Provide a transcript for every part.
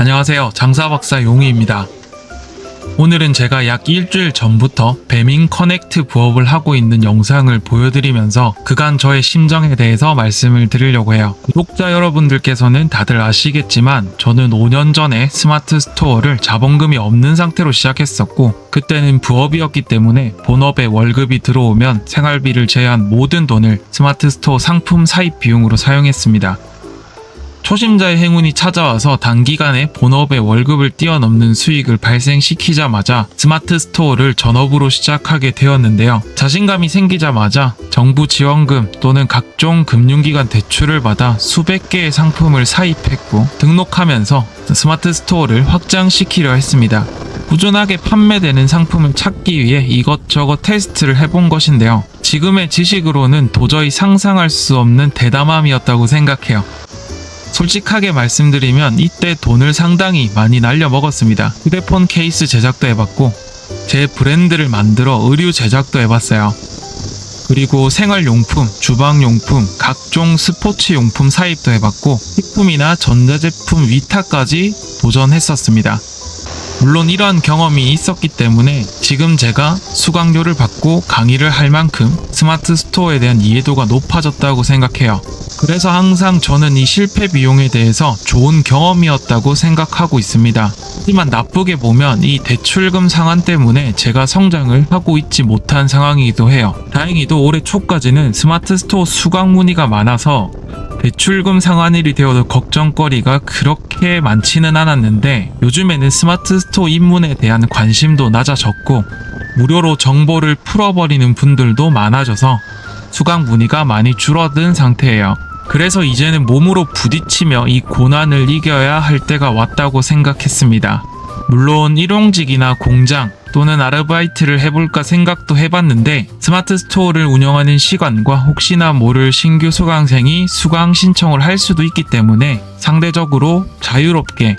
안녕하세요. 장사 박사 용희입니다. 오늘은 제가 약 일주일 전부터 배민 커넥트 부업을 하고 있는 영상을 보여드리면서 그간 저의 심정에 대해서 말씀을 드리려고 해요. 구독자 여러분들께서는 다들 아시겠지만 저는 5년 전에 스마트 스토어를 자본금이 없는 상태로 시작했었고 그때는 부업이었기 때문에 본업에 월급이 들어오면 생활비를 제외한 모든 돈을 스마트 스토어 상품 사입 비용으로 사용했습니다. 초심자의 행운이 찾아와서 단기간에 본업의 월급을 뛰어넘는 수익을 발생시키자마자 스마트 스토어를 전업으로 시작하게 되었는데요. 자신감이 생기자마자 정부 지원금 또는 각종 금융기관 대출을 받아 수백 개의 상품을 사입했고 등록하면서 스마트 스토어를 확장시키려 했습니다. 꾸준하게 판매되는 상품을 찾기 위해 이것저것 테스트를 해본 것인데요. 지금의 지식으로는 도저히 상상할 수 없는 대담함이었다고 생각해요. 솔직하게 말씀드리면 이때 돈을 상당히 많이 날려 먹었습니다. 휴대폰 케이스 제작도 해봤고 제 브랜드를 만들어 의류 제작도 해봤어요. 그리고 생활용품, 주방용품, 각종 스포츠용품 사입도 해봤고 식품이나 전자제품 위탁까지 도전했었습니다. 물론 이러한 경험이 있었기 때문에 지금 제가 수강료를 받고 강의를 할 만큼 스마트 스토어에 대한 이해도가 높아졌다고 생각해요. 그래서 항상 저는 이 실패 비용에 대해서 좋은 경험이었다고 생각하고 있습니다. 하지만 나쁘게 보면 이 대출금 상한 때문에 제가 성장을 하고 있지 못한 상황이기도 해요. 다행히도 올해 초까지는 스마트 스토어 수강 문의가 많아서 대출금 상환일이 되어도 걱정거리가 그렇게 많지는 않았는데 요즘에는 스마트 스토어 입문에 대한 관심도 낮아졌고 무료로 정보를 풀어버리는 분들도 많아져서 수강 문의가 많이 줄어든 상태예요. 그래서 이제는 몸으로 부딪히며 이 고난을 이겨야 할 때가 왔다고 생각했습니다. 물론 일용직이나 공장 또는 아르바이트를 해볼까 생각도 해봤는데 스마트 스토어를 운영하는 시간과 혹시나 모를 신규 수강생이 수강 신청을 할 수도 있기 때문에 상대적으로 자유롭게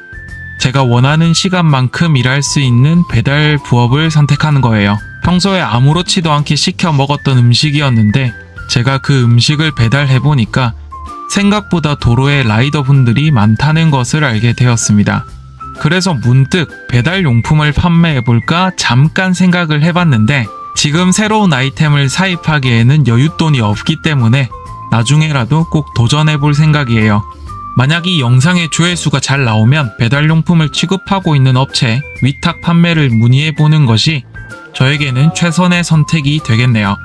제가 원하는 시간만큼 일할 수 있는 배달 부업을 선택하는 거예요. 평소에 아무렇지도 않게 시켜 먹었던 음식이었는데 제가 그 음식을 배달해보니까 생각보다 도로에 라이더 분들이 많다는 것을 알게 되었습니다. 그래서 문득 배달 용품을 판매해볼까 잠깐 생각을 해봤는데 지금 새로운 아이템을 사입하기에는 여윳돈이 없기 때문에 나중에라도 꼭 도전해볼 생각이에요. 만약 이 영상의 조회수가 잘 나오면 배달용품을 취급하고 있는 업체 위탁 판매를 문의해보는 것이 저에게는 최선의 선택이 되겠네요.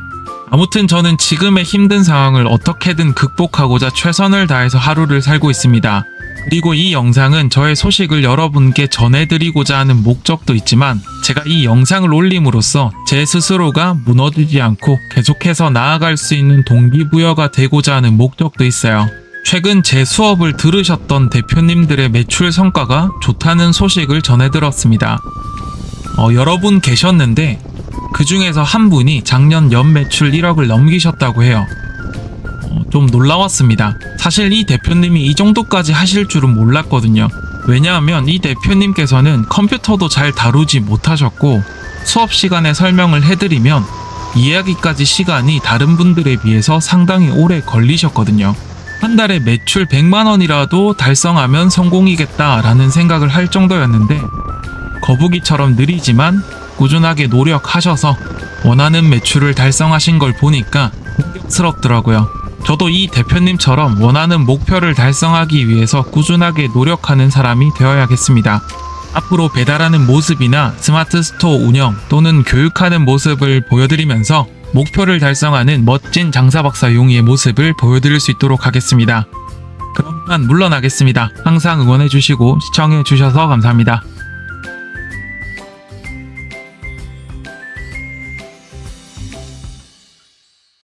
아무튼 저는 지금의 힘든 상황을 어떻게든 극복하고자 최선을 다해서 하루를 살고 있습니다. 그리고 이 영상은 저의 소식을 여러분께 전해드리고자 하는 목적도 있지만 제가 이 영상을 올림으로써 제 스스로가 무너지지 않고 계속해서 나아갈 수 있는 동기부여가 되고자 하는 목적도 있어요. 최근 제 수업을 들으셨던 대표님들의 매출 성과가 좋다는 소식을 전해 들었습니다. 어, 여러 분 계셨는데 그 중에서 한 분이 작년 연 매출 1억을 넘기셨다고 해요. 어, 좀 놀라웠습니다. 사실 이 대표님이 이 정도까지 하실 줄은 몰랐거든요. 왜냐하면 이 대표님께서는 컴퓨터도 잘 다루지 못하셨고 수업 시간에 설명을 해드리면 이해하기까지 시간이 다른 분들에 비해서 상당히 오래 걸리셨거든요. 한 달에 매출 100만 원이라도 달성하면 성공이겠다라는 생각을 할 정도였는데 거북이처럼 느리지만 꾸준하게 노력하셔서 원하는 매출을 달성하신 걸 보니까 감격스럽더라고요. 저도 이 대표님처럼 원하는 목표를 달성하기 위해서 꾸준하게 노력하는 사람이 되어야겠습니다. 앞으로 배달하는 모습이나 스마트 스토어 운영 또는 교육하는 모습을 보여드리면서 목표를 달성하는 멋진 장사박사 용이의 모습을 보여드릴 수 있도록 하겠습니다. 그럼 이만 물러나겠습니다. 항상 응원해주시고 시청해주셔서 감사합니다.